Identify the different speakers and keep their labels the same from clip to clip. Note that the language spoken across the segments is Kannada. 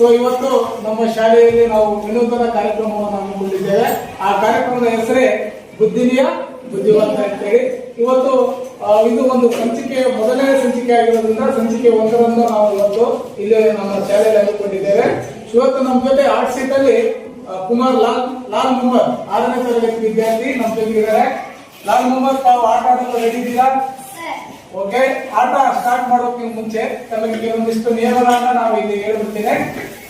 Speaker 1: ಸೊ ಇವತ್ತು ನಮ್ಮ ಶಾಲೆಯಲ್ಲಿ ನಾವು ವಿನೂತನ ಕಾರ್ಯಕ್ರಮವನ್ನು ಹಮ್ಮಿಕೊಂಡಿದ್ದೇವೆ. ಆ ಕಾರ್ಯಕ್ರಮದ ಹೆಸರೇ ಬುದ್ಧಿನಿಯ, ಬುದ್ಧಿವಂತ ಅಂತೇಳಿ. ಇವತ್ತು ಇದು ಒಂದು ಸಂಚಿಕೆ, ಮೊದಲನೇ ಸಂಚಿಕೆ ಆಗಿರೋದ್ರಿಂದ ಸಂಚಿಕೆ ಒಂದರಂದು ನಾವು ಇವತ್ತು ಇಲ್ಲಿ ನಮ್ಮ ಶಾಲೆಯಲ್ಲಿ ಹಮ್ಮಿಕೊಂಡಿದ್ದೇವೆ. ಇವತ್ತು ನಮ್ಮ ಜೊತೆ ಆರ್ಟ್ ಸೀಟ್ ಅಲ್ಲಿ ಕುಮಾರ್ ಲಾಲ್ ಲಾಲ್ ಮೊಹಮ್ಮದ್, ಆರನೇ ತರಗತಿ ವಿದ್ಯಾರ್ಥಿ ನಮ್ಮ ಜೊತೆ ಇದ್ದಾರೆ ಲಾಲ್ ಮೊಹಮ್ಮದ್, ತಾವು ಆಟ ಆಡಲು ರೆಡಿ ಇದ್ದೀರಾ? ಓಕೆ ಆಟ ಸ್ಟಾರ್ಟ್ ಮಾಡೋಕ್ಕಿಂತ ಮುಂಚೆ ತಮಗೆ ಕೆಲವೊಂದಿಷ್ಟು ನಿಯಮಗಳನ್ನ ನಾವು ಇಲ್ಲಿ ಹೇಳ್ಬಿಡ್ತೇನೆ.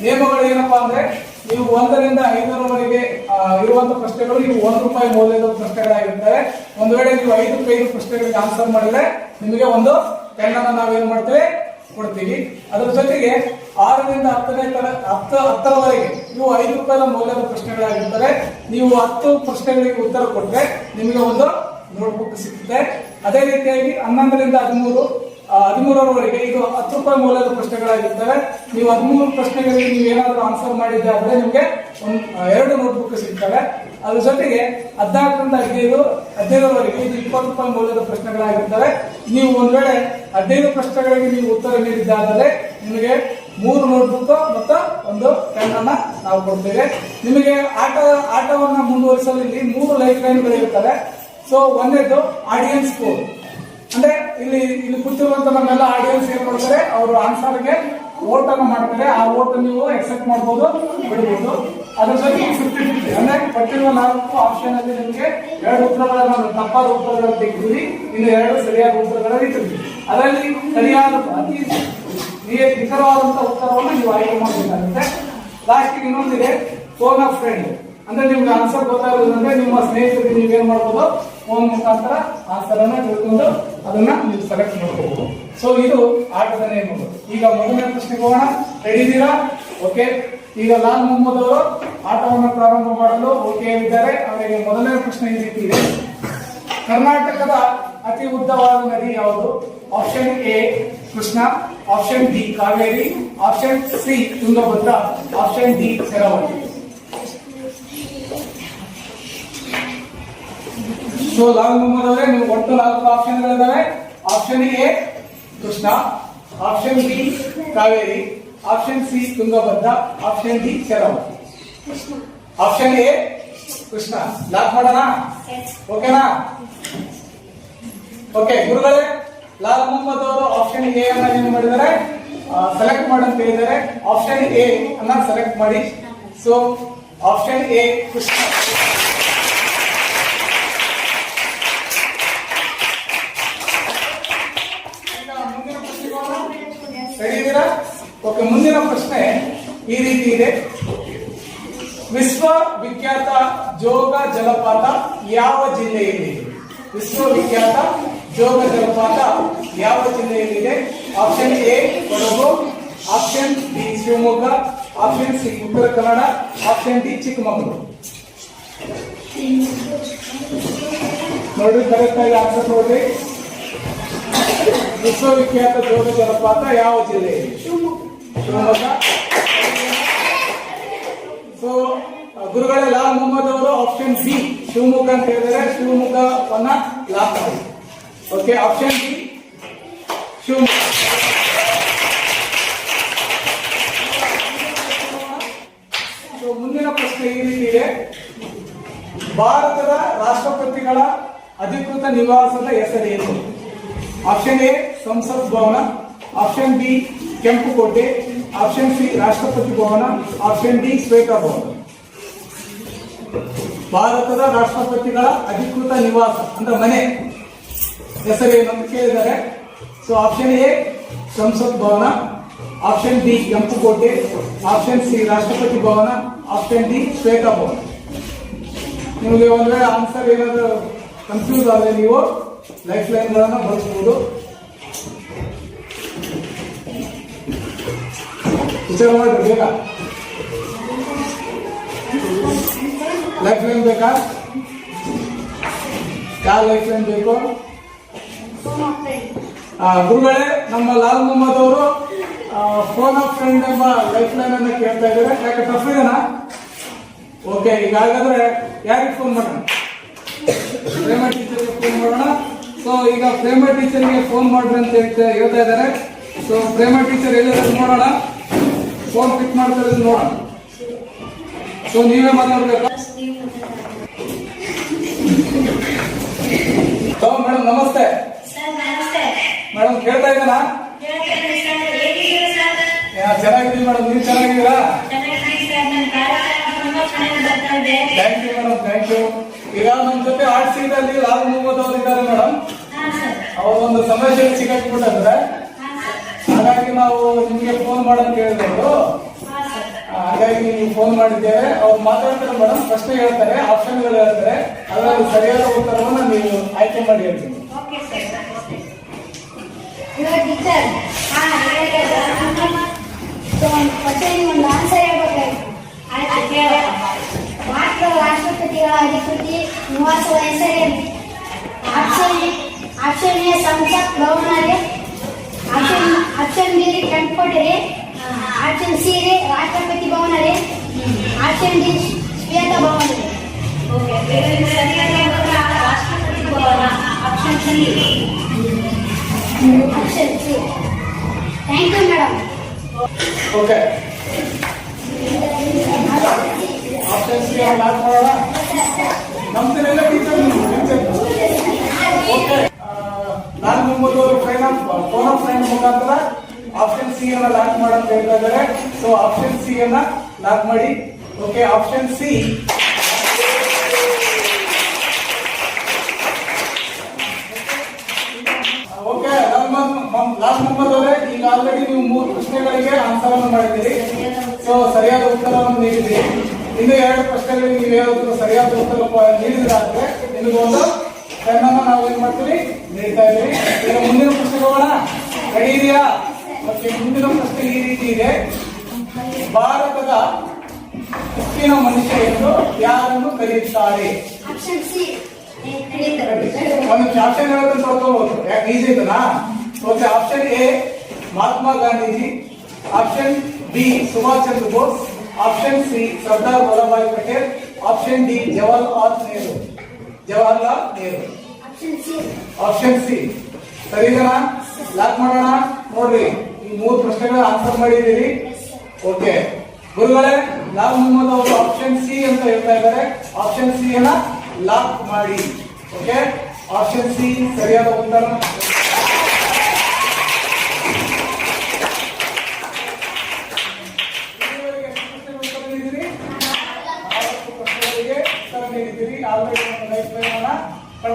Speaker 1: ನಿಯಮಗಳು ಏನಪ್ಪಾ ಅಂದ್ರೆ, ನೀವು ಒಂದರಿಂದ ಐದರವರೆಗೆ ಇರುವಂತ ಪ್ರಶ್ನೆಗಳು ನೀವು ಒಂದು ರೂಪಾಯಿ ಮೌಲ್ಯದ ಪ್ರಶ್ನೆಗಳಾಗಿರ್ತವೆ. ಒಂದು ವೇಳೆ ನೀವು ಐದು ಐದು ಪ್ರಶ್ನೆಗಳಿಗೆ ಆನ್ಸರ್ ಮಾಡಿದ್ರೆ ನಿಮಗೆ ಒಂದು ಪೆನ್ನನ್ನು ನಾವೇನ್ ಮಾಡ್ತೇವೆ? ಕೊಡ್ತೀವಿ. ಅದ್ರ ಜೊತೆಗೆ ಆರರಿಂದ ಹತ್ತನೇ ತರ ಹತ್ತು, ಹತ್ತರವರೆಗೆ ಇವು ಐದು ರೂಪಾಯಿ ಮೌಲ್ಯದ ಪ್ರಶ್ನೆಗಳಾಗಿರ್ತವೆ. ನೀವು ಹತ್ತು ಪ್ರಶ್ನೆಗಳಿಗೆ ಉತ್ತರ ಕೊಟ್ಟರೆ ನಿಮಗೆ ಒಂದು ನೋಟ್ಬುಕ್ ಸಿಗುತ್ತೆ. ಅದೇ ರೀತಿಯಾಗಿ ಹನ್ನೊಂದರಿಂದ ಹದಿಮೂರು ಹದಿಮೂರರವರೆಗೆ ಇದು ಹತ್ತು ರೂಪಾಯಿ ಮೌಲ್ಯದ ಪ್ರಶ್ನೆಗಳಾಗಿರ್ತವೆ. ನೀವು ಹದಿಮೂರು ಪ್ರಶ್ನೆಗಳಿಗೆ ನೀವು ಏನಾದರೂ ಆನ್ಸರ್ ಮಾಡಿದ್ದಾದ್ರೆ ನಿಮಗೆ ಒಂದು ಎರಡು ನೋಟ್ಬುಕ್ ಸಿಗ್ತವೆ. ಅದ್ರ ಜೊತೆಗೆ ಹದಿನಾಲ್ಕರಿಂದ ಹದಿನೈದು, ಹದಿನೈದರವರೆಗೆ ಇದು ಇಪ್ಪತ್ತು ರೂಪಾಯಿ ಮೌಲ್ಯದ ಪ್ರಶ್ನೆಗಳಾಗಿರ್ತವೆ. ನೀವು ಒಂದು ವೇಳೆ ಹದಿನೈದು ಪ್ರಶ್ನೆಗಳಿಗೆ ನೀವು ಉತ್ತರ ನೀಡಿದ್ದಾದರೆ ನಿಮಗೆ ಮೂರು ನೋಟ್ಬುಕ್ ಮತ್ತು ಒಂದು ಪೆನ್ನನ್ನು ನಾವು ಕೊಡ್ತೇವೆ. ನಿಮಗೆ ಆಟ, ಆಟವನ್ನು ಮುಂದುವರಿಸಲು ಇಲ್ಲಿ ಮೂರು ಲೈಫ್ ಲೈನ್ಗಳು ಇರ್ತವೆ ಸೊ ಒಂದೇದು ಆಡಿಯನ್ಸ್ ಸ್ಕೋರ್ ಅಂದ್ರೆ ಇಲ್ಲಿ ಇಲ್ಲಿ ಕೂತಿರುವಂತ ನಮ್ಮೆಲ್ಲ ಆಡಿಯನ್ಸ್ ಏನ್ ಮಾಡ್ತಾರೆ? ಅವರು ಆನ್ಸರ್ಗೆ ವೋಟ್ ಅನ್ನು ಮಾಡ್ತಾರೆ. ಆ ವೋಟ್ ನೀವು ಎಕ್ಸೆಪ್ಟ್ ಮಾಡ್ಬೋದು, ಬಿಡ್ಬೋದು. ಅದ್ರ ಬಗ್ಗೆ ಫಿಫ್ಟಿ ಫಿಫ್ಟಿ ಅಂದ್ರೆ ಕೊಟ್ಟಿರುವ ನಾಲ್ಕು ಆಪ್ಷನ್ ಅಲ್ಲಿ ನಿಮಗೆ ಎರಡು ಉತ್ತರಗಳನ್ನು ತಪ್ಪಾದ ಉತ್ತರಗಳನ್ನು ತೆಗೆದಿರಿ ಇನ್ನು ಎರಡು ಸರಿಯಾದ ಉತ್ತರಗಳನ್ನು ಇಟ್ಟಿರಿ ಅದರಲ್ಲಿ ಸರಿಯಾದ ಅತಿ ನಿಖರವಾದಂತಹ ನಿಖರವಾದಂತ ಉತ್ತರವನ್ನು ನೀವು ಆಯ್ಕೆ ಮಾಡಬೇಕಾಗುತ್ತೆ. ಲಾಸ್ಟ್ ಇನ್ನೊಂದಿದೆ ಫೋನ್ ಆಫ್ ಫ್ರೆಂಡ್ ಅಂದ್ರೆ ನಿಮ್ಗೆ ಆನ್ಸರ್ ಗೊತ್ತಾಗುದಂದ್ರೆ ನಿಮ್ಮ ಸ್ನೇಹಿತರಿಗೆ ನೀವೇನ್ ಮಾಡ್ಬೋದು? ಫೋನ್ ಮುಖಾಂತರ ಆನ್ಸರ್ ಅನ್ನ ತಿಳ್ಕೊಂಡು ಅದನ್ನ ನೀವು ಸೆಲೆಕ್ಟ್ ಮಾಡ್ಕೋಬಹುದು ಸೊ ಇದು ಆಟದ ನಿಯಮಗಳು ಈಗ ಮೊದಲನೇ ಪ್ರಶ್ನೆಗೆ ಹೋಗೋಣ ರೆಡಿ ಇದ್ದೀರಾ? ಓಕೆ ಈಗ ಲಾಲ್ ಮೊಹಮ್ಮದ್ ಅವರು ಆಟವನ್ನು ಪ್ರಾರಂಭ ಮಾಡಲು ಓಕೆ ಇದ್ದಾರೆ ಅವರಿಗೆ ಮೊದಲನೇ ಪ್ರಶ್ನೆ ಈ ರೀತಿ ಇದೆ. ಕರ್ನಾಟಕದ ಅತಿ ಉದ್ದವಾದ ನದಿ ಯಾವುದು? Option A Krishna. Option B Kaveri. Option C Tungabhadra. Option D Sharavati so Lal Mohammad ಅವರೇ ನೀವು ಒಟ್ಟು ನಾಲ್ಕು ಆಪ್ಷನ್ಗಳಿದ್ದಾವೆ option A Krishna. Option B Kaveri. Option C Tungabhadra. Option D Sharavati option A Krishna. Lock ಮಾಡೋಣ? ಓಕೆನಾ ಓಕೆ ಗುರುಗಳೇ ಲಾಲ್ ಮೊಹಮ್ಮದ್ ಅವರು ಆಪ್ಷನ್ ಎ ಅನ್ನ ಏನು ಮಾಡಿದ್ದಾರೆ? ಸೆಲೆಕ್ಟ್ ಮಾಡಂತ ಹೇಳಿದ್ದಾರೆ. ಆಪ್ಷನ್ ಎ ಅನ್ನ ಸೆಲೆಕ್ಟ್ ಮಾಡಿ. ಸೊ ಆಪ್ಷನ್ ಎ ಕೃಷ್ಣ ಈಗ ಮುಂದಿನ ಪ್ರಶ್ನೆಗೆ ಹೋಗೋಣ. ರೆಡಿ ಇದ್ದೀರಾ ಓಕೆ, ಮುಂದಿನ ಪ್ರಶ್ನೆ ಈ ರೀತಿ ಇದೆ. ವಿಶ್ವವಿಖ್ಯಾತ ಜೋಗ ಜಲಪಾತ ಯಾವ ಜಿಲ್ಲೆಯಲ್ಲಿದೆ? ವಿಶ್ವವಿಖ್ಯಾತ ಜೋಗ ಜಲಪಾತ ಯಾವ ಜಿಲ್ಲೆಯಲ್ಲಿದೆ? Option A Kodagu. Option B Shivamogga. Option C Uttara Kannada. Option D Chikkamagaluru. ನೋಡಿ ಕರೆಕ್ಟ್ ಆಗಿ ಆನ್ಸರ್ ನೋಡ್ರಿ ವಿಶ್ವವಿಖ್ಯಾತ ಜೋಗ ಜಲಪಾತ ಯಾವ ಜಿಲ್ಲೆಯಲ್ಲಿ ಸೊ ಗುರುಗಳೇ ಲಾಲ್ ಮೊಹಮ್ಮದ್ ಅವರು ಆಪ್ಷನ್ ಸಿ ಶಿವಮೊಗ್ಗ ಅಂತ ಹೇಳಿದರೆ ಶಿವಮೊಗ್ಗವನ್ನ ಲಾಕ್ ಮಾಡಿ okay option B Shivamogga. So ಮುಂದಿನ ಪ್ರಶ್ನೆ ಈ ರೀತಿ ಇದೆ. ಭಾರತದ ರಾಷ್ಟ್ರಪತಿಗಳ ಅಧಿಕೃತ ನಿವಾಸದ ಹೆಸರೇನು? Option A Sansad Bhavan. Option B Kempukote. Option C, Rashtrapati Bhavan, option D, ಶ್ವೇತ ಭವನ. ಭಾರತದ ರಾಷ್ಟ್ರಪತಿಗಳ ಅಧಿಕೃತ ನಿವಾಸ, ಅಂದ್ರೆ ಮನೆ, ಹೆಸರೇನು ಅಂತ ಕೇಳಿದ್ದಾರೆ. So option A Sansad Bhavan option B Kempukote option C Rashtrapati Bhavan option D ಶ್ವೇತ ಭವನ. ನಿಮಗೆ ಒಂದ್ ಆನ್ಸರ್ ಏನಾದರೂ ಕನ್ಫ್ಯೂಸ್ ಆದರೆ ನೀವು ಲೈಫ್ ಲೈನ್ಗಳನ್ನು ಬಳಸ್ಬೋದು. ವಿಚಾರ ಮಾಡಿ ಬೇಗ ಲೈಫ್ ಲೈನ್ ಬೇಕಾ? ಯಾವ ಲೈಫ್ ಲೈನ್ ಬೇಕು? ಗುರುಗಳೇ, ನಮ್ಮ ಲಾಲ್ ಮೊಹಮ್ಮದ್ ಅವರು ಫೋನ್ ಆಫ್ ಫ್ರೆಂಡ್ ಎಂಬ ಲೈಫ್ ಲೈನ್ ಅನ್ನ ಕೇಳ್ತಾ ಇದ್ದಾರೆ. ಯಾಕೆ ಇದೆನಾ? ಓಕೆ ಈಗ ಹಾಗಾದ್ರೆ ಯಾರಿಗೆ ಫೋನ್ ಮಾಡೋಣ? ಪ್ರೇಮ ಟೀಚರ್ಗೆ ಫೋನ್ ಮಾಡೋಣ. ಸೊ ಈಗ ಪ್ರೇಮ ಟೀಚರ್ಗೆ ಫೋನ್ ಮಾಡ್ರಿ ಅಂತ ಹೇಳ್ತಾ ಹೇಳ್ತಾ ಇದ್ದಾರೆ. ಸೊ ಪ್ರೇಮ ಟೀಚರ್ ಹೇಳಿದ್ರೆ ನೋಡೋಣ. ಫೋನ್ ಪಿಕ್ ಮಾಡ್ತಾರೆ ನೋಡೋಣ ಸೊ ನೀವೇ ಮಾತಾಡ್ಬೇಕು. ಮೇಡಮ್ ನಮಸ್ತೆ. ಮೇಡಮ್ ಕೇಳ್ತಾ ಇದ್ದಾನ ಚೆನ್ನಾಗಿದ್ದೀನಿ ಮೇಡಮ್ ನೀವು ಚೆನ್ನಾಗಿದ್ದೀರಾ? Thank you madam thank you ಈಗ ನಮ್ಮ ಜೊತೆ ಆರ್ಟ್ ಸೀಟ್ ಅಲ್ಲಿ ಲಾಲ್ ಅವರು ಇದ್ದಾರೆ ಮೇಡಮ್ ಅವ್ರ ಒಂದು
Speaker 2: ಸಮಸ್ಯೆ ಸರ್
Speaker 1: ಹಾಗಾಗಿ ನಾವು ನಿಮಗೆ ಫೋನ್ ಮಾಡಕ್
Speaker 2: ಕೇಳಬೇಕು.
Speaker 1: ಹಾಗಾಗಿ ನೀವು ಫೋನ್ ಮಾಡಿದ್ದೇವೆ. ಅವ್ರು ಮಾತಾಡ್ತಾರೆ ಮೇಡಮ್ ಪ್ರಶ್ನೆ ಹೇಳ್ತಾರೆ. ಆಪ್ಷನ್ಗಳು ಹೇಳ್ತಾರೆ. ಅದರಲ್ಲಿ ಸರಿಯಾದ ಉತ್ತರವನ್ನು ನೀವು ಆಯ್ಕೆ ಮಾಡಿ ಹೇಳ್ತೀನಿ.
Speaker 3: ಹೆಸರೇನು ಆಪ್ಷನ್ ಆಪ್ಷನ್ ಎ, ಸಂಸತ್ ಭವನ ರೀ ಆಪ್ಷನ್ ಆಪ್ಷನ್ ಬಿ ರೀ ಕೆಂಪಕೋಟೆ ರೀ ಆಪ್ಷನ್ ಸಿ ರೀ ರಾಷ್ಟ್ರಪತಿ ಭವನ ರೀ ಆಪ್ಷನ್ ಡಿ ಶ್ವೇತ ಭವನ ರೀ
Speaker 2: ಓಕೆ ಇದರಲ್ಲಿ ಸರಿಯಾದ ಉತ್ತರ Rashtrapati Bhavan option C
Speaker 3: option C thank you madam
Speaker 1: okay options lock ಮಾಡೋಣ ನಮ್ದೆಲ್ಲ teacher teacher okay. Friend of phone of friend ಮುಖಾಂತರ ಆಪ್ಷನ್ ಸಿ ಅನ್ನ ಲಾಕ್ ಮಾಡಂತ ಹೇಳ್ತಾ ಇದ್ದಾರೆ. ಸೊ ಆಪ್ಷನ್ ಸಿ ಅನ್ನ ಲಾಕ್ ಮಾಡಿ. Okay option C okay last Mohammad ಅವರೇ ಈಗ ಆಲ್ರೆಡಿ ನೀವು ಮೂರು ಪ್ರಶ್ನೆಗಳಿಗೆ ಆನ್ಸರ್ ಅನ್ನು ಮಾಡಿದ್ದೀರಿ. ಸೊ ಸರಿಯಾದ ಉತ್ತರವನ್ನು ನೀಡಿದ್ದೀರಿ. ಇನ್ನು ಎರಡು ಪ್ರಶ್ನೆಗಳಿಗೆ ನೀವು ಏನಾದ್ರು ಸರಿಯಾದ ಉತ್ತರ ನೀಡಿದ್ರೆ ನಿಮಗೊಂದು ಪೆನ್ನನ್ನು ನಾವು ಏನ್ ಮಾಡ್ತೀವಿ? ನೀಡ್ತಾ ಇದೀವಿ ಈಗ ಮುಂದಿನ ಹೋಗೋಣ. ರೆಡಿ ಇದೆಯಾ? ಓಕೆ ಮುಂದಿನ ಪ್ರಶ್ನೆ ಈ ರೀತಿ ಇದೆ. ಭಾರತದ ಉಕ್ಕಿನ ಮನುಷ್ಯ ಎಂದು ಯಾರನ್ನು ಕರೆಯುತ್ತಾರೆ? ಒಂದು ಆಪ್ಷನ್ ಹೇಳೋದನ್ನ ತೋರ್ಕೋಬಹುದು ಯಾಕೆ ಈಸಿ ಇದನ್ನ okay option A Mahatma Gandhiji. Option B Subhash Chandra Bose. Option C Sardar Vallabhbhai Patel. Option D Jawaharlal Nehru. Jawaharlal Nehru
Speaker 3: option C
Speaker 1: ಸರಿನಾ ಲಾಕ್ ಮಾಡೋಣ. ನೋಡ್ರಿ ಈ ಮೂರು ಪ್ರಶ್ನೆಗಳ ಆನ್ಸರ್ ಮಾಡಿದ್ದೀರಿ. ಓಕೆ ಗುರುಗಳೇ ನಾವು ನಿಮ್ಮನ್ನು ಅವರು ಆಪ್ಷನ್ ಸಿ ಅಂತ ಹೇಳ್ತಾ ಇದ್ದಾರೆ. ಆಪ್ಷನ್ ಸಿ ಅನ್ನ ಲಾಕ್ ಮಾಡಿ. ಓಕೆ ಆಪ್ಷನ್ ಸಿ ಸರಿಯಾದ ಉತ್ತರ ಇದುವರೆಗೆ ಎಷ್ಟು ಪ್ರಶ್ನೆಗೆ ಉತ್ತರ ನೀಡಿದ್ದೀರಿ? ನಾಲ್ಕು ಪ್ರಶ್ನೆಗಳಿಗೆ ಉತ್ತರ ನೀಡಿದ್ದೀರಿ ಆಲ್ರೆಡಿ ಒಂದು ಲೈಫ್ ಲೈನ್ ಅನ್ನ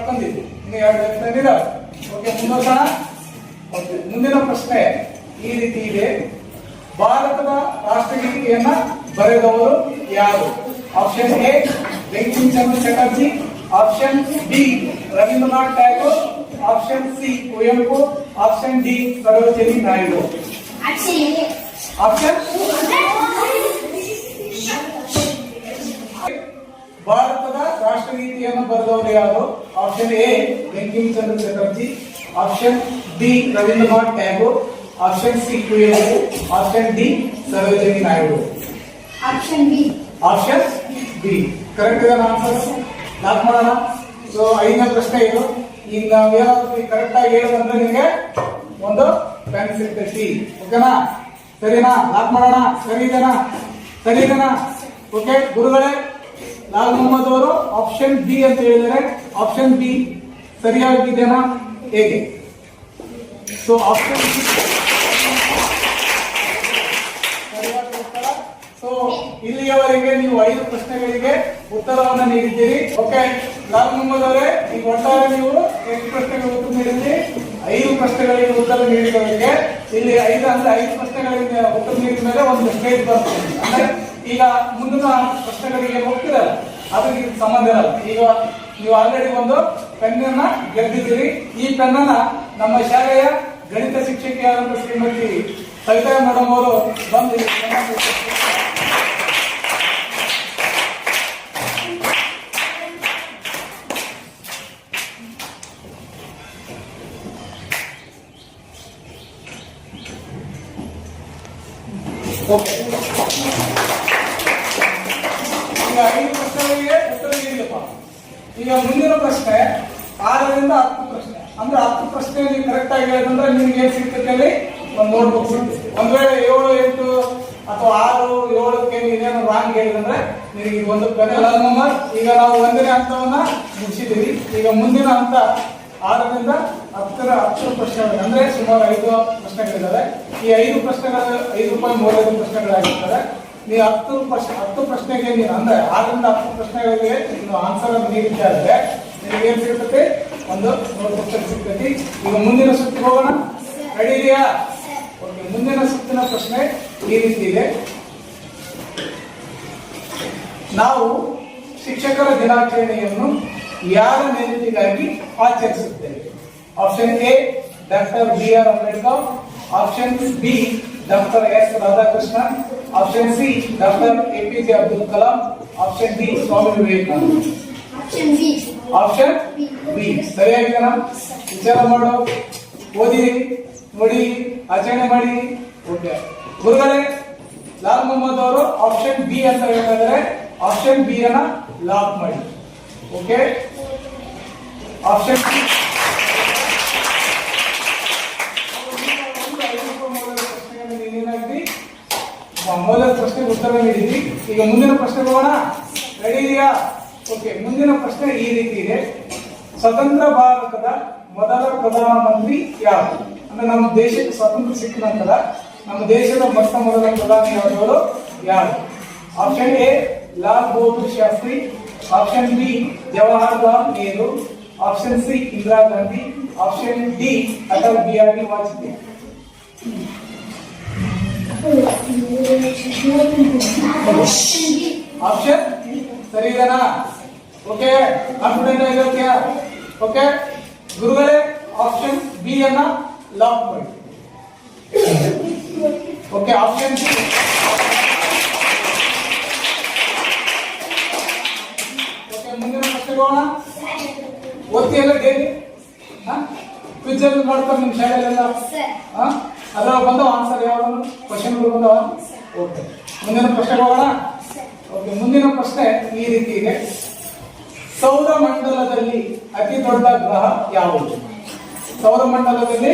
Speaker 1: ಕಳ್ಕೊಂಡಿದ್ದೀರಿ ಇನ್ನು ಎರಡು ಲೈಫ್ ಲೈನ್ ಇದಾವೆ ಓಕೆ ಮುಂದೋಗೋಣ ಓಕೆ ಮುಂದಿನ ಪ್ರಶ್ನೆ ಈ ರೀತಿ ಇದೆ ಭಾರತದ ರಾಷ್ಟ್ರಗೀತೆಯನ್ನ ಬರೆದವರು ಯಾರು option A Bankim Chandra Chatterjee option B Rabindranath Tagore option C Kuvempu option D Sarojini Naidu
Speaker 3: option A
Speaker 1: option ಭಾರತದ ಬರೆದವರು ಯಾರು? Option A Bankim Chandra Chatterjee option B Rabindranath Tagore option C Kuvempu option D Sarojini Naidu
Speaker 3: option B
Speaker 1: option B correct ಇದೆ ಆನ್ಸರ್ ಲಾಕ್ ಮಾಡೋಣ ಸೊ ಐದನೇ ಪ್ರಶ್ನೆ ಇದು. ಈಗ ನಾವು ಕರೆಕ್ಟ್ ಆಗಿ ಹೇಳೋದಂದ್ರೆ ನಿಮಗೆ ಒಂದು ಪೆನ್ ಸಿಗ್ತೈತಿ ಓಕೆನಾ ಸರಿನಾ? ಲಾಕ್ ಮಾಡೋಣ ಸರಿ ಇದೆನಾ? ಸರಿ ಇದೆನಾ? ಓಕೆ ಗುರುಗಳೇ ಲಾಲ್ ಮೊಹಮ್ಮದ್ ಅವರು ಆಪ್ಷನ್ ಬಿ ಅಂತ ಹೇಳಿದರೆ ಆಪ್ಷನ್ ಬಿ ಸರಿಯಾಗಿದೆನಾ? ಹೇಗೆ? ಸೊ ಆಪ್ಷನ್ ಬಿ ಸೊ ಇಲ್ಲಿಯವರೆಗೆ ನೀವು ಐದು ಪ್ರಶ್ನೆಗಳಿಗೆ ಉತ್ತರವನ್ನು ನೀಡಿದ್ದೀರಿ. ಓಕೆ ಲಾಲ್ ಮೊಹಮ್ಮದ್ ಅವರೇ, ಈಗ ಒಟ್ಟಾರೆ ನೀವು ಎಷ್ಟು ಪ್ರಶ್ನೆಗಳಿಗೆ ಉತ್ತರ ನೀಡಿದ್ರಿ. ಐದು ಪ್ರಶ್ನೆಗಳಿಗೆ ಉತ್ತರ ನೀಡಿದವರಿಗೆ ಇಲ್ಲಿ ಐದು ಅಂದ್ರೆ ಐದು ಪ್ರಶ್ನೆಗಳಿಗೆ ಉತ್ತರ ನೀಡಿದ ಮೇಲೆ ಒಂದು ಸ್ಟೇಜ್ ಬರ್ತದೆ. ಅಂದ್ರೆ ಈಗ ಮುಂದಿನ ಪ್ರಶ್ನೆಗಳಿಗೆ ಹೋಗ್ತೀರ? ಅದಕ್ಕೆ ಸಂಬಂಧ ಇರಲ್ಲ ಈಗ ನೀವು ಆಲ್ರೆಡಿ ಒಂದು ಪೆನ್ನನ್ನ ಗೆದ್ದಿದ್ದೀರಿ. ಈ ಪೆನ್ನನ್ನ ನಮ್ಮ ಶಾಲೆಯ ಗಣಿತ ಶಿಕ್ಷಕಿಯಾದ ಶ್ರೀಮತಿ ಸವಿತಾ ಮೇಡಮ್ ಅವರು ಬಂದು ಓಕೆ. ಈಗ ಮುಂದಿನ ಪ್ರಶ್ನೆ ಆರರಿಂದ ಹತ್ತು ಪ್ರಶ್ನೆ. ಅಂದ್ರೆ ಹತ್ತು ಪ್ರಶ್ನೆ ನೀವು ಕರೆಕ್ಟ್ ಆಗಿ ಹೇಳಿದ್ರೆ ನಿಮ್ಗೆ ಏನ್ ಸಿಗ್ತದೆ ಅಲ್ಲಿ ಒಂದು ನೋಟ್ಬುಕ್ ಸಿಗ್ತದೆ. ಒಂದ್ ವೇಳೆ ಏಳು, ಎಂಟು ಅಥವಾ ಆರು, ಏಳಕ್ಕೆ ನೀವೇನು ರಾಂಗ್ ಹೇಳಿದ್ರೆ ನಿಮಗೆ ಒಂದು ಒಂದು ನಂಬರ್ ಈಗ ನಾವು ಒಂದನೇ ಹಂತವನ್ನ ಮುಗಿಸಿದ್ದೀವಿ. ಈಗ ಮುಂದಿನ ಹಂತ ಆರರಿಂದ ಹತ್ತರ ಹತ್ತು ಪ್ರಶ್ನೆಗಳು. ಅಂದ್ರೆ ಸುಮಾರು ಐದು ಪ್ರಶ್ನೆಗಳಿದ್ದಾವೆ. ಈ ಐದು ಪ್ರಶ್ನೆಗಳು, ಐದು ರೂಪಾಯಿ ಮೂವತ್ತೈದು ಪ್ರಶ್ನೆಗಳಾಗಿರ್ತವೆ. ನೀವು ಹತ್ತು ಪ್ರಶ್ನೆ, ಹತ್ತು ಪ್ರಶ್ನೆಗೆ ನೀನು, ಅಂದ್ರೆ ಆರರಿಂದ ಹತ್ತು ಪ್ರಶ್ನೆಗಳಿಗೆ ನೀನು ಆನ್ಸರ್ ಅನ್ನು ನೀಡಿದ್ದೆ ನಿನಗೆ ಏನ್ ಸಿಗುತ್ತೆ ಒಂದು ನೋಟ್ಬುಕ್ ಸಿಗ್ತೈತಿ ಈಗ ಮುಂದಿನ ಸುತ್ತಿಗೆ ಹೋಗೋಣ. ರೆಡಿ ಇದೆಯಾ? ಮುಂದಿನ ಸುತ್ತಿನ ಪ್ರಶ್ನೆ ಈ ರೀತಿ ಇದೆ ನಾವು ಶಿಕ್ಷಕರ ದಿನಾಚರಣೆಯನ್ನು ಯಾರ ನೆನಪಿಗಾಗಿ ಆಚರಿಸುತ್ತೇವೆ? Option A doctor B R Ambedkar option B doctor S Radhakrishnan option C doctor A P J Abdul Kalam option D Swami Vivekananda
Speaker 3: option B
Speaker 1: ಸರಿಯಾಗಿದೆನಾ ವಿಚಾರ ಮಾಡು. ಓದಿರಿ ನೋಡಿ ಆಚರಣೆ ಮಾಡಿ. ಓಕೆ. ಗುರುಗಳೇ ಲಾಲ್ ಮೊಹಮ್ಮದ್ ಅವರು ಆಪ್ಷನ್ ಬಿ ಅಂತ ಹೇಳ್ತಾ ಇದ್ದಾರೆ. ಆಪ್ಷನ್ ಬಿ ಅನ್ನ ಲಾಕ್ ಮಾಡಿ. ಓಕೆ? ಆಪ್ಷನ್ ಬಿ ಮೊದಲ ಪ್ರಶ್ನೆ ಉತ್ತರ ನೀಡಿದ್ವಿ. ಈಗ ಮುಂದಿನ ಪ್ರಶ್ನೆ ನೋಡೋಣ. ರೆಡಿ ಇದೆಯಾ ಓಕೆ ಮುಂದಿನ ಪ್ರಶ್ನೆ ಈ ರೀತಿ ಇದೆ. ಸ್ವತಂತ್ರ ಭಾರತದ ಮೊದಲ ಪ್ರಧಾನಮಂತ್ರಿ ಯಾರು? ಅಂದ್ರೆ ನಮ್ಮ ದೇಶಕ್ಕೆ ಸ್ವಾತಂತ್ರ್ಯ ಸಿಕ್ಕ ನಂತರ ನಮ್ಮ ದೇಶದ ಮೊಟ್ಟ ಮೊದಲ ಪ್ರಧಾನಿ ಯಾವ್ದವರು? ಯಾರು? Option A Lal Bahadur Shastri. Option B Jawaharlal Nehru. Option C Indira Gandhi. Option D Atal Bihari Vajpayee.
Speaker 3: Option
Speaker 1: ಸರಿ ಇದೆನಾ ಓಕೆ ಕಾನ್ಫಿಡೆಂಟ್ ಆಗಿರ್ತೀಯ ಓಕೆ ಗುರುಗಳೇ ಆಪ್ಷನ್ ಬಿ ಅನ್ನ ಲಾಕ್ ಮಾಡಿ. ಓಕೆ ಆಪ್ಷನ್ ಬಿ ಓಕೆ ಮುಂದಿನ ಪ್ರಶ್ನೆಗೆ ಹೋಗೋಣ. ಓದ್ತೀಯಲ್ಲ ಡೈಲಿ ಫ್ಯೂಚರ್ ಮಾಡ್ತಾರೆ ನಿಮ್ಮ ಶಾಲೆಯಲ್ಲೆಲ್ಲ ಅದ್ರಲ್ಲಿ ಬಂದವ? ಆನ್ಸರ್ ಯಾವಾಗ ಕ್ವಶನ್ಗಳು ಬಂದವ? ಓಕೆ. ಮುಂದಿನ ಪ್ರಶ್ನೆ ಹೋಗೋಣ ಓಕೆ, ಮುಂದಿನ ಪ್ರಶ್ನೆ ಈ ರೀತಿ ಇದೆ. ಸೌರಮಂಡಲದಲ್ಲಿ ಅತಿ ದೊಡ್ಡ ಗ್ರಹ ಯಾವುದು? ಸೌರಮಂಡಲದಲ್ಲಿ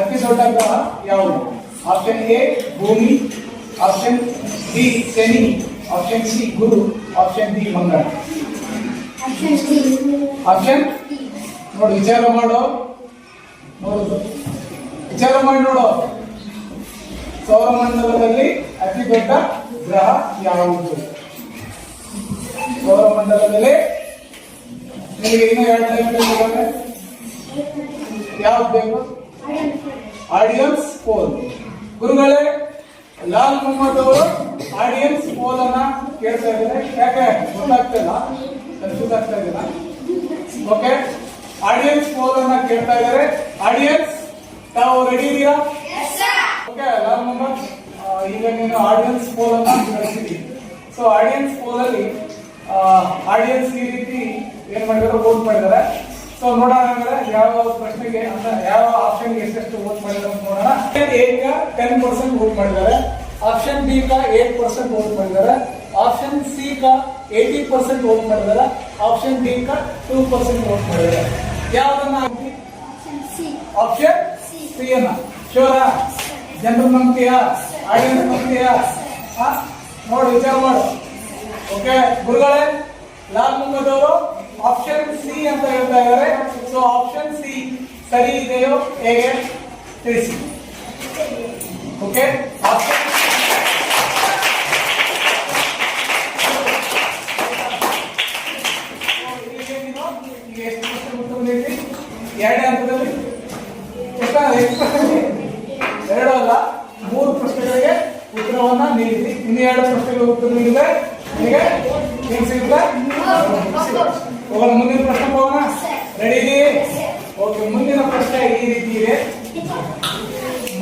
Speaker 1: ಅತಿ ದೊಡ್ಡ ಗ್ರಹ ಯಾವುದು? ಆಪ್ಷನ್ ಎ ಭೂಮಿ. ಆಪ್ಷನ್ ಬಿ ಶನಿ. ಆಪ್ಷನ್ ಸಿ ಗುರು. ಆಪ್ಷನ್ ಡಿ ಮಂಗಳ.
Speaker 3: ಆಪ್ಷನ್
Speaker 1: ನೋಡಿ, ವಿಚಾರ ಮಾಡು. ನೋಡುದು ವಿಚಾರ ಮಾಡಿ ಸೌರಮಂಡಲದಲ್ಲಿ ಅತಿ ದೊಡ್ಡ ಗ್ರಹ ಯಾವುದು? ಸೌರಮಂಡಲದಲ್ಲಿ ನಿಮಗೆ ಏನು ಎರಡು ಯಾವ್ದು ಬೇಕು? ಆಡಿಯನ್ಸ್ ಪೋಲ್ ಗುರುಗಳೇ, ಲಾಲ್ ಮೊಹಮ್ಮದ್ ಅವರು ಆಡಿಯನ್ಸ್ ಪೋಲ್ ಅನ್ನ ಕೇಳ್ತಾ ಇದ್ದಾರೆ. ಯಾಕೆ? ಗೊತ್ತಾಗ್ತಿಲ್ಲ. ಕನ್ಫ್ಯೂಸ್ ಆಗ್ತಾ ಇದ್ದೀರಾ ಓಕೆ ಆಡಿಯನ್ಸ್ ಪೋಲ್ ಅನ್ನ ಕೇಳ್ತಾ ಇದ್ದಾರೆ. ಆಡಿಯನ್ಸ್ ತಾವು ರೆಡಿ ಇದೀರಾ ಓಕೆ ಲಾಲ್ ಮೊಹಮ್ಮದ್ ಆ, ಈಗ ನೀನು ಆಡಿಯನ್ಸ್ ಪೋಲ್ ಅನ್ನ ನಡೆಸಿದ್ದೀವಿ ಸೊ ಆಡಿಯನ್ಸ್ ಪೋಲ್ ಅಲ್ಲಿ ಆಡಿಯನ್ಸ್ ಈ ರೀತಿ ಏನು ಮಾಡಿದಾರೆ ವೋಟ್ ಮಾಡಿದ್ದಾರೆ ಸೊ ನೋಡೋಣ ಹಂಗಾದ್ರೆ ಯಾವ ಪ್ರಶ್ನೆಗೆ ಅಂದ್ರೆ ಯಾವ ಆಪ್ಷನ್ ಎಷ್ಟೆಷ್ಟು ವೋಟ್ ಮಾಡಿದ್ದಾರೆ ಅಂತ ನೋಡೋಣ. ಎ ಗ ಟೆನ್ ಪರ್ಸೆಂಟ್ ವೋಟ್ ಮಾಡಿದ್ದಾರೆ. ಆಪ್ಷನ್ ಬಿ ಕಾ ಏಟ್ ಪರ್ಸೆಂಟ್ ವೋಟ್ ಮಾಡಿದ್ದಾರೆ. ಆಪ್ಷನ್ ಸಿ ಕಾ ಏಯ್ಟಿ ಪರ್ಸೆಂಟ್ ವೋಟ್ ಮಾಡಿದ್ದಾರೆ. ಆಪ್ಷನ್ ಡಿ ಕಾ ಟೂ ಪರ್ಸೆಂಟ್ ವೋಟ್ ಮಾಡಿದ್ದಾರೆ. ಯಾವ್ದನ್ನ
Speaker 3: ಆಪ್ಷನ್
Speaker 1: ಆಪ್ಷನ್ ಸಿ ಅನ್ನ. ಶೋರ ಜನರು ನಂಬ್ತೀಯಾ ಆಡಿಯನ್ಸ್ ನಂಬ್ತೀಯಾ ಹಾ ನೋಡಿ ವಿಚಾರ ಮಾಡು ಓಕೆ ಗುರುಗಳೇ ಲಾಲ್ ಮೊಹಮ್ಮದ್ ಅವರು ಆಪ್ಷನ್ ಸಿ ಅಂತ ಹೇಳ್ತಾ ಇದ್ದಾರೆ ಸೊ ಆಪ್ಷನ್ ಸಿ ಸರಿ ಇದೆಯೋ ಹೇಗೆ ತಿಳಿಸಿ ಓಕೆ ಆಪ್ಷನ್ ಈಗ ಎಷ್ಟು ಪ್ರಶ್ನೆ ಉತ್ತರ ನೀಡಿ ಎರಡನೇ ಹಂತದಲ್ಲಿ ಎಷ್ಟ ಎಷ್ಟು ಪ್ರಶ್ನೆ ಎರಡು ಅಲ್ಲ, ಮೂರು ಪ್ರಶ್ನೆಗಳಿಗೆ ಉತ್ತರವನ್ನ ನೀಡಿದ್ವಿ ಇನ್ನು ಎರಡು ಪ್ರಶ್ನೆಗಳಿಗೆ ಉತ್ತರ ನೀಡಿದೆ ನಿಮಗೆ ಏನ್ ಸಿಗುತ್ತೆ? ಹೋಗೋಣ, ಮುಂದಿನ ಪ್ರಶ್ನೆ ಹೋಗೋಣ. ರೆಡಿ ಓಕೆ ಮುಂದಿನ ಪ್ರಶ್ನೆ ಈ ರೀತಿ ಇದೆ.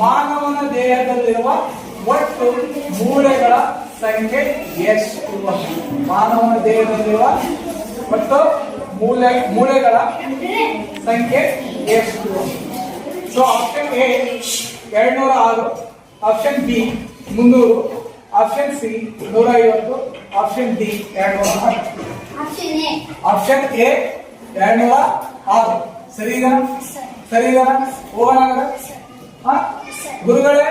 Speaker 1: ಮಾನವನ ದೇಹದಲ್ಲಿರುವ ಒಟ್ಟು ಮೂಳೆಗಳ ಸಂಖ್ಯೆ ಎಷ್ಟು ಮಾನವನ ದೇಹದಲ್ಲಿರುವ ಮತ್ತು ಮೂಳೆ, ಮೂಳೆಗಳ ಸಂಖ್ಯೆ ಎಷ್ಟು ಸೊ ಆಪ್ಷನ್ ಎ ಎರಡ್ನೂರ ಆರು ಆಪ್ಷನ್ ಬಿ ಮುನ್ನೂರು ಆಪ್ಷನ್ ಸಿ ನೂರ ಐವತ್ತು ಆಪ್ಷನ್ ಡಿ ಎರಡ್ನೂರ
Speaker 3: ಆಪ್ಷನ್ ಎ
Speaker 1: ಎರಡ್ನೂರ ಆರು. ಸರಿ ಇದೆನಾ ಸರಿ. ಇದೆನಾ ಹೋಗೋಣ ಗುರುಗಳೇ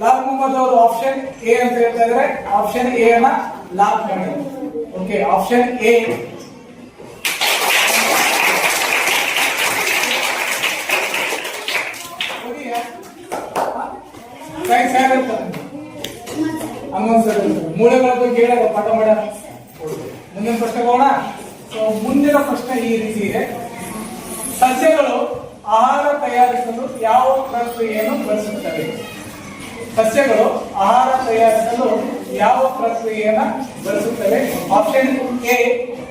Speaker 1: ಲಾಲ್ ಮೊಹಮ್ಮದ್ ಅವರು ಆಪ್ಷನ್ ಎ ಅಂತ ಹೇಳ್ತಾ ಇದ್ರೆ. ಆಪ್ಷನ್ ಎ ಅನ್ನ ಲಾಕ್ ಮಾಡಿ. ಓಕೆ ಆಪ್ಷನ್ ಎ ಥ್ಯಾಂಕ್ಸ್ ಯಾರು ಹೇಳ್ತಾರೆ ಸರ್, ಮೂಳೆಗಳ ಬಗ್ಗೆ ಹೇಳಾಗ ಪಾಠ ಮಾಡ. ಮುಂದಿನ ಪ್ರಶ್ನೆ ಹೋಗೋಣ ಸೊ ಮುಂದಿನ ಪ್ರಶ್ನೆ ಈ ರೀತಿ ಇದೆ. ಸಸ್ಯಗಳು ಆಹಾರ ತಯಾರಿಸಲು ಯಾವ ಪ್ರಕ್ರಿಯೆಯನ್ನು ಬಳಸುತ್ತವೆ? ಸಸ್ಯಗಳು ಆಹಾರ ತಯಾರಿಸಲು ಯಾವ ಪ್ರಕ್ರಿಯೆಯನ್ನು ಬಳಸುತ್ತವೆ? ಆಪ್ಷನ್ ಎ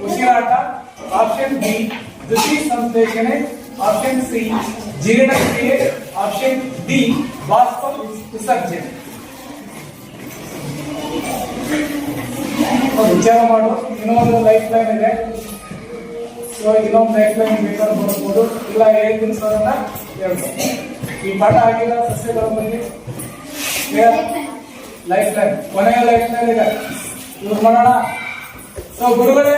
Speaker 1: ಉಸಿರಾಟ. ಆಪ್ಷನ್ ಬಿ ದ್ಯುತಿ ಸಂಶ್ಲೇಷಣೆ. ಆಪ್ಷನ್ ಸಿ ಜೀರ್ಣಕ್ರಿಯೆ. ಆಪ್ಷನ್ ಡಿ ಬಾಷ್ಪ ವಿಸರ್ಜನೆ. ವಿಚಾರ ಮಾಡು ಇನ್ನೊಂದು ಲೈಫ್ ಲೈನ್ ಇದೆ. ಸೊ ಇನ್ನೊಂದು ಲೈಫ್ ಲೈನ್ ಬೇಕಾದ್ರೆ ಬರ್ಬೋದು ಇಲ್ಲ ಸರ್ ಅಂತ ಹೇಳ್ಬೋದು. ಈ ಪಾಠ ಆಗಿಲ್ಲ ಸಸ್ಯಗಳ ಬಗ್ಗೆ ಲೈಫ್ ಲೈನ್ ಕೊನೆಯ ಲೈಫ್ ಲೈನ್ ಇದೆ. ಇವ್ರು ಮಾಡೋಣ. ಸೊ ಗುರುಗಳೇ,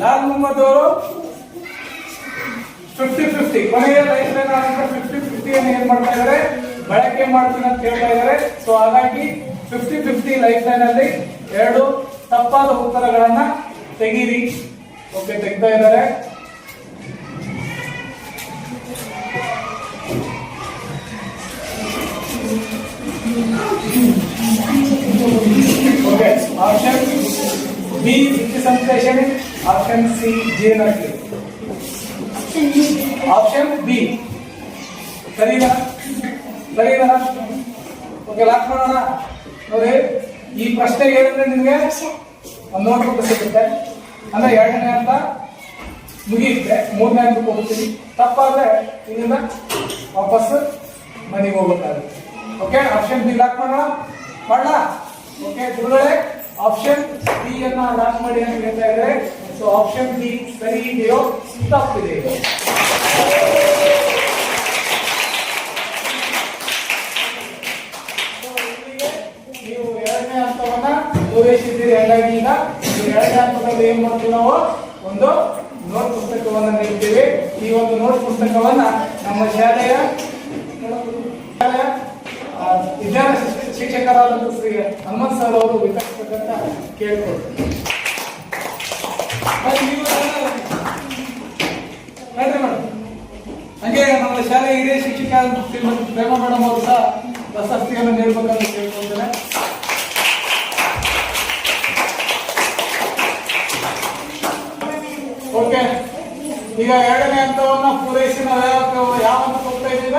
Speaker 1: ಲಾಲ್ ಮೊಹಮ್ಮದ್ ಅವರು ಫಿಫ್ಟಿ ಫಿಫ್ಟಿ ಕೊನೆಯ ಲೈಫ್ ಲೈನ್ ಫಿಫ್ಟಿ ಫಿಫ್ಟಿ ಏನು ಏನ್ ಮಾಡ್ತಾ ಇದಾರೆ ಬಳಕೆ ಮಾಡ್ತೀನಿ ಅಂತ ಹೇಳ್ತಾ ಇದಾರೆ ಸೊ ಹಾಗಾಗಿ ಫಿಫ್ಟಿ ಫಿಫ್ಟಿ ಲೈಫ್ ಲೈನ್ ಅಲ್ಲಿ ಎರಡು ತಪ್ಪಾದ ಉತ್ತರಗಳನ್ನ ತೆಗೀರಿ. ಓಕೆ ತೆಗ್ತಾ ಇದ್ದಾರೆ. ಓಕೆ ಆಪ್ಷನ್ ಬಿ ವಿದ್ಯುತ್ ಸಂಶ್ಲೇಷಣೆ. ಆಪ್ಷನ್ ಸಿ ಜೀರ್ಣಕ್ರಿಯೆ ಆಪ್ಷನ್ ಬಿ ಸರಿನಾ ಸರಿನಾ? ಓಕೆ ಲಾಕ್ ಮಾಡೋಣ ನೋಡಿ, ಈ ಪ್ರಶ್ನೆ ಹೇಳಿದ್ರೆ ನಿಮಗೆ ಒಂದು ನೋಟ್ಬುಕ್ ಸಿಗುತ್ತೆ. ಅಂದ್ರೆ ಎರಡನೇ ಅಂತ ಮುಗಿಯುತ್ತೆ. ಮೂರನೇ ಅಂತ ಹೋಗ್ತೀನಿ ತಪ್ಪಾದ್ರೆ ಇದನ್ನ ವಾಪಸ್ ಮನೆಗೆ ಹೋಗ್ಬೇಕಾಗುತ್ತೆ. ಓಕೆ ಆಪ್ಷನ್ ಬಿ ಲಾಕ್ ಮಾಡೋಣ. ಮಾಡೋಣ ಓಕೆ ಗುರುಗಳೇ ಆಪ್ಷನ್ ಬಿ ಅನ್ನ ಲಾಕ್ ಮಾಡಿ ಅಂತ ಹೇಳ್ತಾ ಇದ್ದಾರೆ. ಸೊ ಆಪ್ಷನ್ ಬಿ ಸರಿ ಇದೆಯೋ ತಪ್ಪಿದೆಯೋ ಪೂರೈಸಿದ್ದೀರಿ. ಹಾಗಾಗಿ ಈಗ ಈ ಎರಡನೇ ಹಂತದಲ್ಲಿ ಏನ್ ಮಾಡ್ತೀವಿ ನಾವು? ಒಂದು ನೋಟ್ ಪುಸ್ತಕವನ್ನ ನೀಡ್ತೀವಿ. ಈ ಒಂದು ನೋಟ್ ಪುಸ್ತಕವನ್ನ ನಮ್ಮ ಶಾಲೆಯ ವಿಜ್ಞಾನ ಶಿಕ್ಷಕರಾದ ಶ್ರೀ ಹನುಮಂತ್ ಸರ್ ಅವರು ವಿತರಿಸಬೇಕಂತ ಕೇಳ್ಕೊಳ್ತೀವಿ ಹಂಗೆ ನಮ್ಮ ಶಾಲೆಯ ಹಿರಿಯ ಶಿಕ್ಷಕ ಶ್ರೀಮತಿ ಪ್ರೇಮ ಮೇಡಮ್ ಅವರು ಸಹ ಪ್ರಶಸ್ತಿಯನ್ನು ನೀಡಬೇಕಂತ ಕೇಳ್ಕೊಳ್ತೇನೆ. ಈಗ ಎರಡನೇ ಹಂತವನ್ನ ಪೂರೈಸಿ ನಾವು ಯಾವ ಹಂತ ಹೋಗ್ತಾ ಇದ್ದೀಗ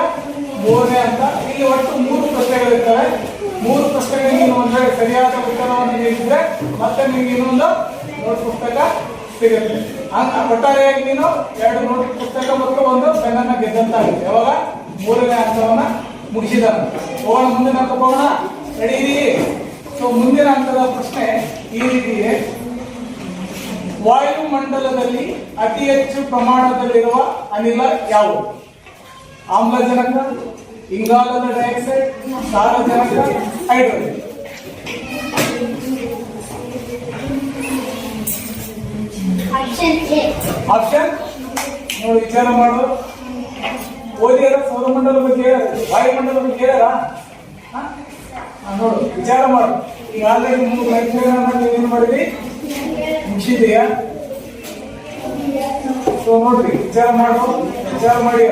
Speaker 1: ಮೂರನೇ ಹಂತ. ಇಲ್ಲಿ ಒಟ್ಟು ಮೂರು ಪ್ರಶ್ನೆಗಳಿರ್ತವೆ ಮೂರು ಪ್ರಶ್ನೆಗಳಿಗೆ ನೀವು ಒಂದು ಸರಿಯಾದ ಉತ್ತರವನ್ನು ನೀಡಿದ್ರೆ ಮತ್ತೆ ನಿಮ್ಗೆ ಇನ್ನೊಂದು ನೋಟ್ ಪುಸ್ತಕ ಸಿಗುತ್ತೆ. ಒಟ್ಟಾರೆಯಾಗಿ ನೀನು ಎರಡು ನೋಟ್ ಪುಸ್ತಕ ಮತ್ತು ಒಂದು ಪೆನ್ನನ್ನ ಗೆದ್ದಂತಾಗುತ್ತೆ ಯಾವಾಗ? ಮೂರನೇ ಹಂತವನ್ನ ಮುಗಿಸಿದ ಹೋಗೋಣ, ಮುಂದಿನ ಹಂತ ಹೋಗೋಣ. ನಡೀರಿ. ಸೊ ಮುಂದಿನ ಹಂತದ ಪ್ರಶ್ನೆ ಈ ರೀತಿ ವಾಯುಮಂಡಲದಲ್ಲಿ ಅತಿ ಹೆಚ್ಚು ಪ್ರಮಾಣದಲ್ಲಿರುವ ಅನಿಲ ಯಾವುದು? ಆಮ್ಲಜನಕ ಇಂಗಾಲದ ಡೈಆಕ್ಸೈಡ್ ಸಾರಜನಕ ಹೈಡ್ರೋಜನ್.
Speaker 3: ಆಪ್ಷನ್
Speaker 1: ನೋಡಿ ವಿಚಾರ ಮಾಡು. ಓದಿಯರ ಸೌರಮಂಡಲ ಬಗ್ಗೆ? ವಾಯುಮಂಡಲ ಬಗ್ಗೆ ನೋಡು ವಿಚಾರ ಮಾಡು. ಈಗ ಆಲ್ರೆಡಿ ಮೂರು ಏನ್ ಮಾಡಿದ್ರಿ? ಮುಗಿಸಿದೆಯಾ ಸೊ ನೋಡ್ರಿ ವಿಚಾರ ಮಾಡು ವಿಚಾರ ಮಾಡಿ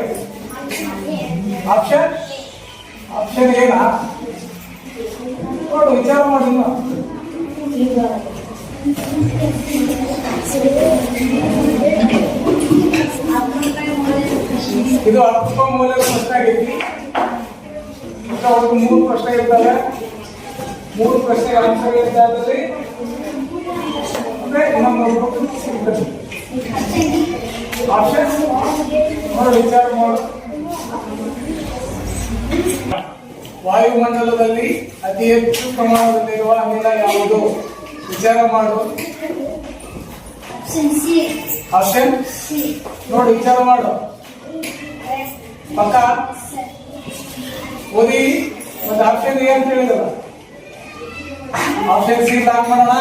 Speaker 1: ಆಪ್ಷನ್ ಆಪ್ಷನ್ ಏನಾ ನೋಡು ವಿಚಾರ ಮಾಡಿ ಇನ್ನು. ಇದು ಅಲ್ಪ ಮೂಲದ ಪ್ರಶ್ನೆ ಆಗೈತಿ ಈಗ ಒಂದು ಮೂರು ಪ್ರಶ್ನೆ ಇರ್ತವೆ ಮೂರು ಪ್ರಶ್ನೆಗೆ ಆನ್ಸರ್ ಇರ್ತಾದಲ್ಲಿ ಅಂದ್ರೆ ನೋಡ್ಬೇಕು ಸಿಗ್ತದೆ ಆಪ್ಷನ್ ನೋಡಿ ವಿಚಾರ ಮಾಡು ವಾಯುಮಂಡಲದಲ್ಲಿ ಅತಿ ಹೆಚ್ಚು ಪ್ರಮಾಣದಲ್ಲಿರುವ ಅನಿಲ ಯಾವುದು? ವಿಚಾರ ಮಾಡು.
Speaker 3: ಆಪ್ಷನ್
Speaker 1: ನೋಡಿ ವಿಚಾರ ಮಾಡು. ಪಕ್ಕ? ಓದಿ. ಮತ್ತೆ ಆಪ್ಷನ್ ಏನ್ ಅಂತ ಹೇಳಿದಲ್ಲ. ಆಪ್ಷನ್ ಸಿ ಲಾಕ್ ಮಾಡೋಣ.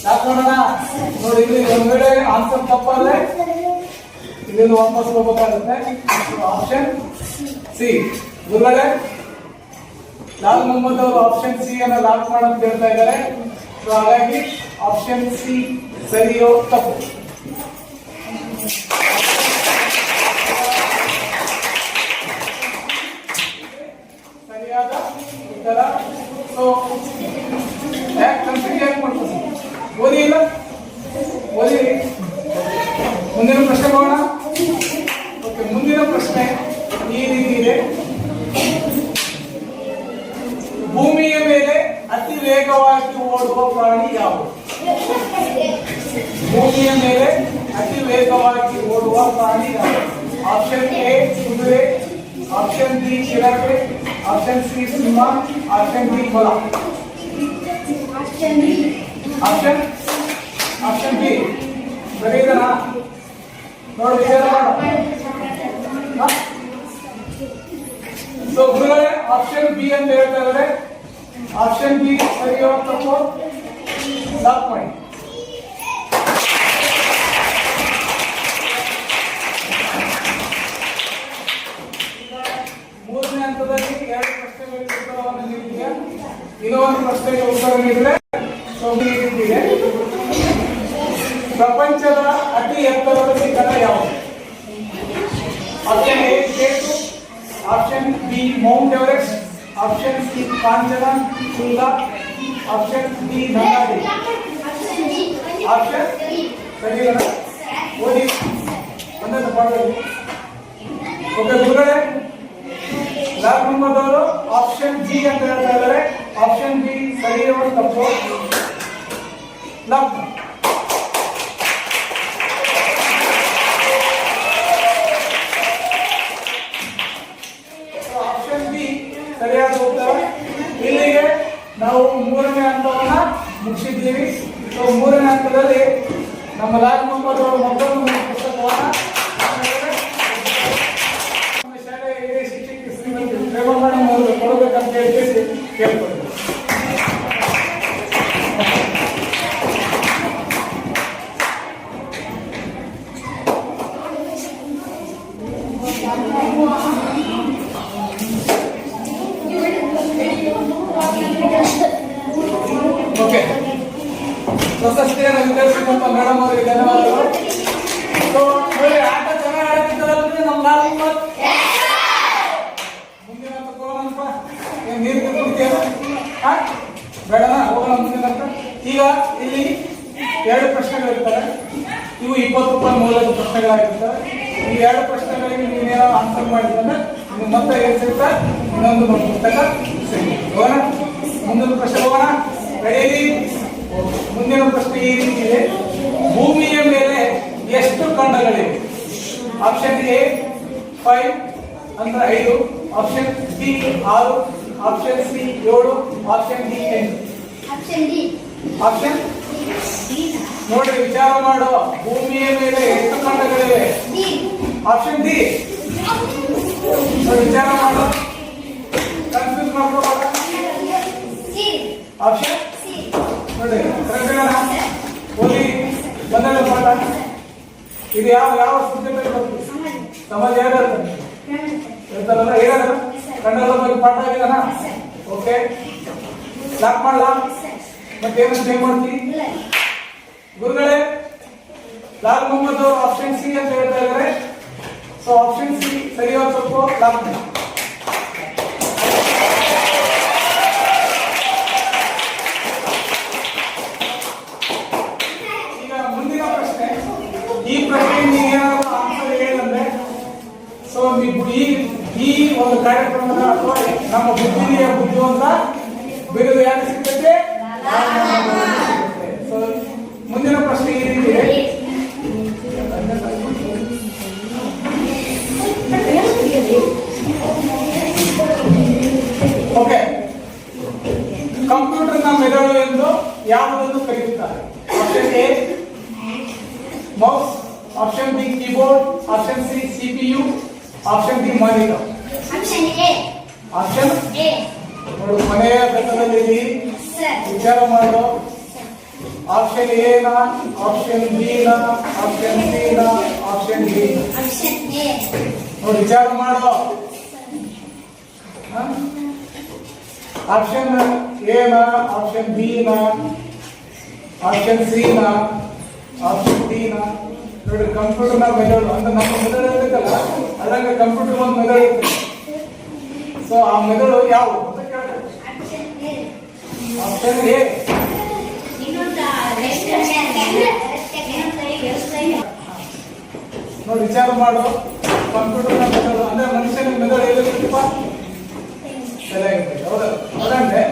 Speaker 1: ಮಾಡೋಣ ನೋಡಿ, ಇಲ್ಲಿ ಒಂದ್ ವೇಳೆ ಆನ್ಸರ್ ತಪ್ಪಾದ್ರೆ ಇಲ್ಲಿಂದ ವಾಪಸ್ ಹೋಗ್ಬೇಕಾಗುತ್ತೆ. ಆಪ್ಷನ್ ಸಿ ಗುರುಗಳೇ ಲಾಲ್ ಮೊಹಮ್ಮದ್ ಅವರು ಆಪ್ಷನ್ ಸಿ ಅನ್ನ ಲಾಕ್ ಮಾಡಂತ ಹೇಳ್ತಾ ಇದ್ದಾರೆ. ಸೊ ಹಾಗಾಗಿ ಆಪ್ಷನ್ ಸಿ ಸರಿಯೋ ತಪ್ಪು? ಸರಿಯಾದ ಉತ್ತರ? ಸೊ ಕನ್ಫ್ಯೂಸ್ ಯಾಕೆ ಮಾಡ್ತಾರೆ ಓದಿ ಇಲ್ಲ ಓದಿ ಮುಂದಿನ ಪ್ರಶ್ನೆ ಹೋಗೋಣ ಓಕೆ ಮುಂದಿನ ಪ್ರಶ್ನೆ ಈ ರೀತಿ ಇದೆ ಭೂಮಿಯ ಮೇಲೆ ಅತಿ ವೇಗವಾಗಿ ಓಡುವ ಪ್ರಾಣಿ ಯಾವುದು ಭೂಮಿಯ ಮೇಲೆ ಅತಿ ವೇಗವಾಗಿ ಓಡುವ ಪ್ರಾಣಿ ಯಾವುದು ಆಪ್ಷನ್ ಎ ಕುದುರೆ ಆಪ್ಷನ್ ಬಿ ಚಿರತೆ ಆಪ್ಷನ್ ಸಿ ಸಿಂಹ ಆಪ್ಷನ್ ಡಿ ಮೊಲ
Speaker 3: option B
Speaker 1: option option B ಸರಿ ಇದನಾ ನೋಡಿ ವಿಚಾರ ಮಾಡು ಸೊ ಗುರುಗಳೇ ಆಪ್ಷನ್ ಬಿ ಅಂತ ಹೇಳ್ತಾ ಇದ್ದಾರೆ ಆಪ್ಷನ್ ಬಿ ಸರಿಯೋ ತಪ್ಪು ಲಾಕ್ ಮಾಡಿ ಮೂರನೇ ಹಂತದಲ್ಲಿ ಎರಡು ಪ್ರಶ್ನೆಗಳಿಗೆ ಉತ್ತರವನ್ನು ನೀಡಿದೆ ಇನ್ನೊಂದು ಪ್ರಶ್ನೆಗೆ ಉತ್ತರ ನೀಡಿದ್ರೆ ಅತಿ ಎತ್ತರದ ಶಿಖರ ಯಾವುದು option A K two option B Mount Everest option C ಕಾಂಚನ ಶೃಂಗ option D Nanda Devi
Speaker 3: option B
Speaker 1: option ಸರಿ ಓದಿ ಒಂದೊಂದು ಪಾಠದಲ್ಲಿ ಓಕೆ ಗುರುಗಳೇ ಲಾಲ್ ಮೊಹಮ್ಮದ್ ಅವರು ಆಪ್ಷನ್ ಬಿ ಅಂತ ಹೇಳ್ತಾ ಇದ್ದಾರೆ ಆಪ್ಷನ್ ಬಿ ಸರಿಯೋ ತಪ್ಪು ಲಾಕ್ ನಾವು ಮೂರನೇ ಹಂತವನ್ನು ಮುಗಿಸಿದ್ದೀವಿ. ಸೊ ಮೂರನೇ ಹಂತದಲ್ಲಿ ನಮ್ಮ ಲಾಲ್ ಮೊಹಮ್ಮದ್ ಅವರ ಮತ್ತೊಂದು ಪುಸ್ತಕವನ್ನ ಇನ್ನೊಂದು ಪುಸ್ತಕ. ಹೋಗೋಣ. ಮುಂದಿನ ಪ್ರಶ್ನೆ ಹೋಗೋಣ. ರೆಡಿ ಮುಂದಿನ ಪ್ರಶ್ನೆ ಈ ರೀತಿ ಇದೆ. ಭೂಮಿಯ ಮೇಲೆ ಎಷ್ಟು ಖಂಡಗಳಿವೆ? ಆಪ್ಷನ್ ಎ ಫೈವ್ ಅಂದ್ರೆ ಐದು. ಆಪ್ಷನ್ ಬಿ ಆರು. ಆಪ್ಷನ್ ಸಿ ಏಳು. ಆಪ್ಷನ್ ಡಿ ಎಂಟು.
Speaker 3: ಆಪ್ಷನ್
Speaker 1: ನೋಡಿ ವಿಚಾರ ಮಾಡೋ. ಭೂಮಿಯ ಮೇಲೆ ಎಷ್ಟು ಖಂಡಗಳಿವೆ? ಆಪ್ಷನ್ ಡಿ ವಿಚಾರ ಮಾಡೋ. ಆಪ್ಷನ್ ನೋಡಿ ಪಾಠ ಇದು ಯಾವ ಯಾವ ಸಬ್ಜೆಕ್ಟ್
Speaker 3: ಸಮಾಜ
Speaker 1: ಹೇಳ್ತಾರೆ ಹೇಳ್ತಾರಲ್ಲ ಹೇಳಲ್ಲ ಕನ್ನಡದ ಬಗ್ಗೆ ಪಾಠ ಆಗಿದಾನ ಓಕೆ ಲಾಕ್ ಮಾಡಲ್ಲ ಮತ್ತೆ ಏನು ಚೇಂಜ್
Speaker 3: ಮಾಡ್ತೀನಿ
Speaker 1: ಗುರುಗಳೇ ಲಾಲ್ ಮೊಹಮ್ಮದ್ ಆಪ್ಷನ್ ಸಿ ಅಂತ ಹೇಳ್ತಾ ಇದ್ದಾರೆ ಸೊ ಆಪ್ಷನ್ ಸಿ ಸರಿಯೋ ತಪ್ಪು ಲಾಕ್ ಮಾಡಿ ಈಗ ಮುಂದಿನ ಪ್ರಶ್ನೆ ಈ ಪ್ರಶ್ನೆ ನೀವು ಏನಾದ್ರು ಆನ್ಸರ್ ಹೇಳಿದ್ರೆ ಸೊ ಈ ಈ ಒಂದು ಕಾರ್ಯಕ್ರಮದ ಅಥವಾ ನಮ್ಮ ಬುದ್ಧಿಯ ಬುದ್ಧಿವಂತ ಬಿರುದು ಯಾಕೆ ಸಿಗ್ತದೆ? ಮುಂದಿನ ಪ್ರಶ್ನೆ ಈ ರೀತಿ ಓಕೆ ಕಂಪ್ಯೂಟರ್ನ ಮೆದುಳು ಎಂದು ಯಾವುದನ್ನು ಕರೆಯುತ್ತಾರೆ? Option A mouse option B keyboard option C CPU option D monitor
Speaker 3: option A
Speaker 1: option
Speaker 3: A
Speaker 1: ನೋಡು ಕೊನೆಯ ಘಟ್ಟದಲ್ಲಿ
Speaker 3: ಸರ್
Speaker 1: ವಿಚಾರ ಮಾಡೋ ಆಪ್ಷನ್ ಎ ನಾ ಆಪ್ಷನ್ ಬಿ ನಾ ಆಪ್ಷನ್ ಸಿ ನಾ ಆಪ್ಷನ್ ಡಿ
Speaker 3: ಆಪ್ಷನ್ ಎ
Speaker 1: ನೋಡಿ ವಿಚಾರ ಮಾಡೋ ಹ? ಆಪ್ಷನ್ ಎನ ಆಪ್ಷನ್ ಬಿ ನ ಆಪ್ಷನ್ ಸಿ ನ ಆಪ್ಷನ್ ಡಿ ನ ನೋಡಿ ಕಂಪ್ಯೂಟರ್ನ ಮೆಥಡ್ ಅಂದ್ರೆ ನಮ್ಮ ಮೆಥಡ್ ಇರ್ತೈತಲ್ಲ ಅದ್ರಾಗ ಕಂಪ್ಯೂಟರ್ ಒಂದು ಮೆಥಡ್ ಇರ್ತದೆ ಸೊ ಆ ಮೆದಳು ಯಾವ ನೋಡಿ, ವಿಚಾರ ಮಾಡು. ಕಂಪ್ಯೂಟರ್ನ ಮೆದಳು, ಅಂದ್ರೆ ಮನುಷ್ಯನ ಮೆದಳು ಎಲ್ಲಿರ್ತಪ್ಪ ಚೆನ್ನಾಗಿರ್ತದೆ ಹೌದಾ? ಅದಂದ್ರೆ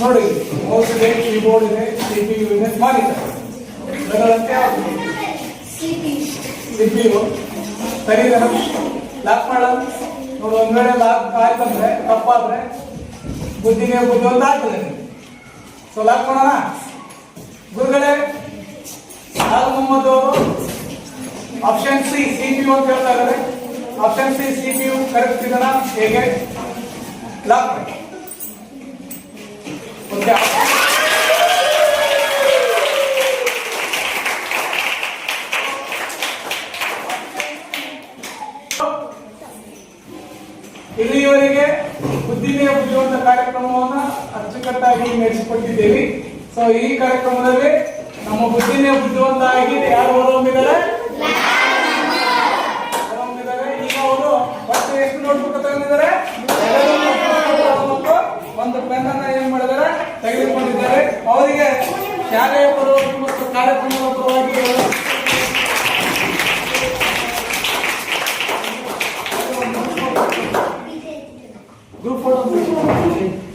Speaker 1: ನೋಡಿ ಮೌಸ್ ಇದೆ ಕೀಬೋರ್ಡ್ ಇದೆ ಸಿ ಪಿ ಯು ಇದೆ ಮಾನಿಟರ್ ಮೆದಳಂತೆ ಯಾವುದು? ಸಿ ಪಿ ಯು ಸರಿನಾ ಲಾಕ್ ಮಾಡ ನೋಡಿ ಒಂದ್ ವೇಳೆ ಲಾಕ್ ಆಯ್ತಂದ್ರೆ ತಪ್ಪಾದ್ರೆ ಬುದ್ಧಿನೇ ಬುದ್ಧಿ ಅಂತ ಆಗ್ತದೆ ಸೊ ಲಾಕ್ ಮಾಡೋಣ? ಗುರುಗಳೇ ಆಗ ಮೊಹಮ್ಮದ್ ಅವರು option C C P U ಅಂತ ಹೇಳ್ತಾ ಇದ್ದಾರೆ. Option C C P U correct ಇದನ್ನ ಹೇಗೆ? ಲಾಕ್ ಮಾಡಿ ಓಕೆ ಇಲ್ಲಿಯವರೆಗೆ ಉದ್ದಿಮೆ ಉದ್ಯೋಗ ಕಾರ್ಯಕ್ರಮವನ್ನು ಅಚ್ಚುಕಟ್ಟಾಗಿ ನಡೆಸಿಕೊಟ್ಟಿದ್ದೇವೆ. ಸೊ ಈ ಕಾರ್ಯಕ್ರಮದಲ್ಲಿ ನಮ್ಮ ಬುದ್ಧಿನೇ ಬುದ್ಧಿವಂತಾಗಿ ಯಾರು ಹೊರಹೊಮ್ಮಿದ್ದಾರೆ ಹೊರಹೊಮ್ಮಿದ್ದಾರೆ ಈಗ ಅವರು ಮತ್ತೆ ಎಷ್ಟು ನೋಟ್ಬುಕ್ ತಗೊಂಡಿದ್ದಾರೆ ಒಂದು ಪೆನ್ ಅನ್ನ ಏನ್ ಮಾಡಿದ್ದಾರೆ ತೆಗೆದುಕೊಂಡಿದ್ದಾರೆ. ಅವರಿಗೆ ಶಾಲೆಯ ಪರವಾಗಿ ಮತ್ತು ಕಾರ್ಯಕ್ರಮದ ಪರವಾಗಿ Thank you.